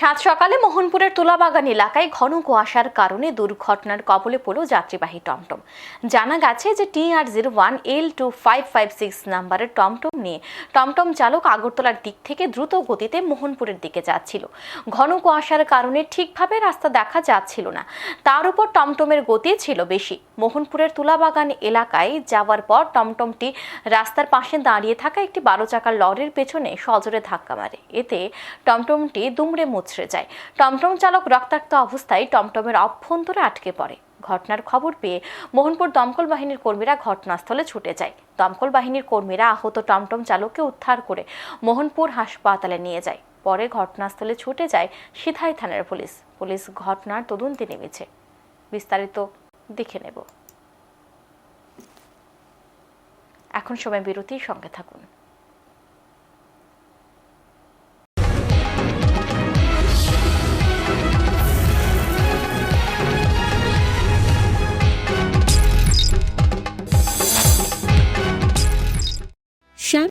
সাত সকালে মোহনপুরের তুলাবাগান এলাকায় ঘন কুয়াশার কারণে দুর্ঘটনার কবলে পড়ল যাত্রীবাহী টমটম। জানা গেছে যে T R zero one, L two five five six নাম্বারের টমটম নিয়ে টমটম চালক আগরতলার দিক থেকে দ্রুত গতিতে মোহনপুরের দিকে যাচ্ছিল। ঘন কুয়াশার কারণে ঠিকভাবে রাস্তা দেখা যাচ্ছিল না। তার উপর টমটমের গতি ছিল বেশি। মোহনপুরের তুলাবাগান এলাকায় যাওয়ার পর টমটমটি রাস্তার পাশে দাঁড়িয়ে থাকা একটি বারো চাকার লরির পেছনে সজোরে ধাক্কা মারে। এতে টমটমটি দুমড়ে মুচড়ে যায়। টমটম চালক রক্তাক্ত অবস্থায় টমটমের অভ্যন্তরে আটকে পড়ে। ঘটনার খবর পেয়ে মোহনপুর দমকল বাহিনীর কর্মীরা ঘটনাস্থলে ছুটে যায়। দমকল বাহিনীর কর্মীরা আহত টমটম চালককে উদ্ধার করে মোহনপুর হাসপাতালে নিয়ে যায়। পরে ঘটনাস্থলে ছুটে যায় সিধাই থানার পুলিশ। পুলিশ ঘটনার তদন্তে নেমেছে। বিস্তারিত দেখে নেব। এখন সময় বিরতির সঙ্গে থাকুন।